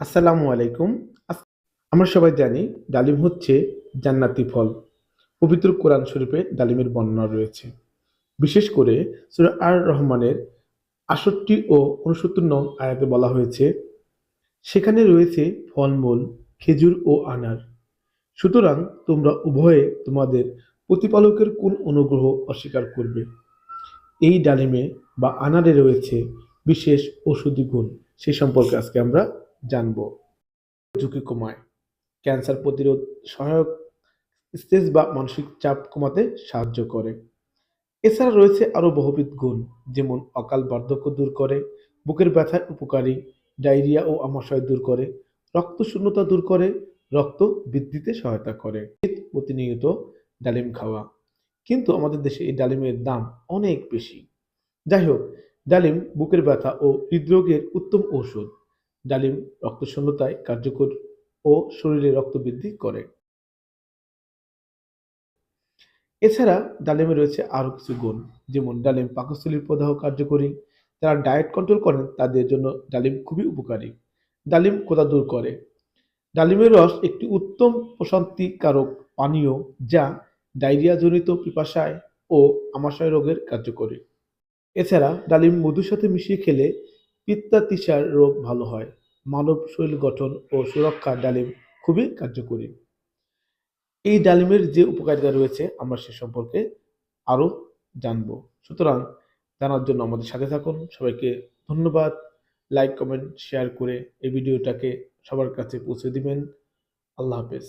আসসালামু আলাইকুম। আমরা সবাই জানি ডালিম হচ্ছে জান্নাতি ফল। পবিত্র কোরআন শরীফে ডালিমের বর্ণনা রয়েছে। বিশেষ করে সূরা আর রহমানের আষট্টি ও উনসত্তর নং আয়াতে বলা হয়েছে, সেখানে রয়েছে ফলমূল, খেজুর ও আনার। সুতরাং তোমরা উভয়ে তোমাদের প্রতিপালকের কোন অনুগ্রহ অস্বীকার করবে। এই ডালিমে বা আনারে রয়েছে বিশেষ ঔষধি গুণ। সে সম্পর্কে আজকে আমরা জানব। ঝুঁকি কমায় ক্যান্সার প্রতিরোধ সহায়ক স্ট্রেস বা মানসিক চাপ কমাতে সাহায্য করে। এছাড়া রয়েছে আরও বহুবিধ গুণ, যেমন অকাল বার্ধক্য দূর করে, বুকের ব্যথায় উপকারী, ডায়রিয়া ও আমাশয় দূর করে রক্ত শূন্যতা দূর করে, রক্ত বৃদ্ধিতে সহায়তা করে। প্রতিনিয়ত ডালিম খাওয়া। কিন্তু আমাদের দেশে এই ডালিমের দাম অনেক বেশি। যাই হোক, ডালিম, বুকের ব্যথা ও হৃদরোগের উত্তম ঔষধ। ডালিম রক্তশূন্যতায় কার্যকর ও শরীরে রক্ত বৃদ্ধি করে। এছাড়া ডালিমে রয়েছে আরও কিছু গুণ, যেমন ডালিম পাকস্থলীর প্রদাহ কার্যকরী, যারা ডায়েট কন্ট্রোল করেন তাদের জন্য ডালিম খুবই উপকারী। ডালিম কোথা দূর করে? ডালিমের রস একটি উত্তম প্রশান্তিকারক পানীয় যা ডায়রিয়াজনিত পিপাসায় ও আমাশয় রোগের কার্যকরী। এছাড়া ডালিম মধুর সাথে মিশিয়ে খেলে পিত্তাতিসার রোগ ভালো হয়। মানব শরীর গঠন ও সুরক্ষা ডালিম খুবই কার্যকরী। এই ডালিমের যে উপকারিতা রয়েছে, আমরা সে সম্পর্কে আরও জানব। সুতরাং জানার জন্য আমাদের সাথে থাকুন। সবাইকে ধন্যবাদ। লাইক, কমেন্ট, শেয়ার করে এই ভিডিওটাকে সবার কাছে পৌঁছে দিবেন। আল্লাহ হাফেজ।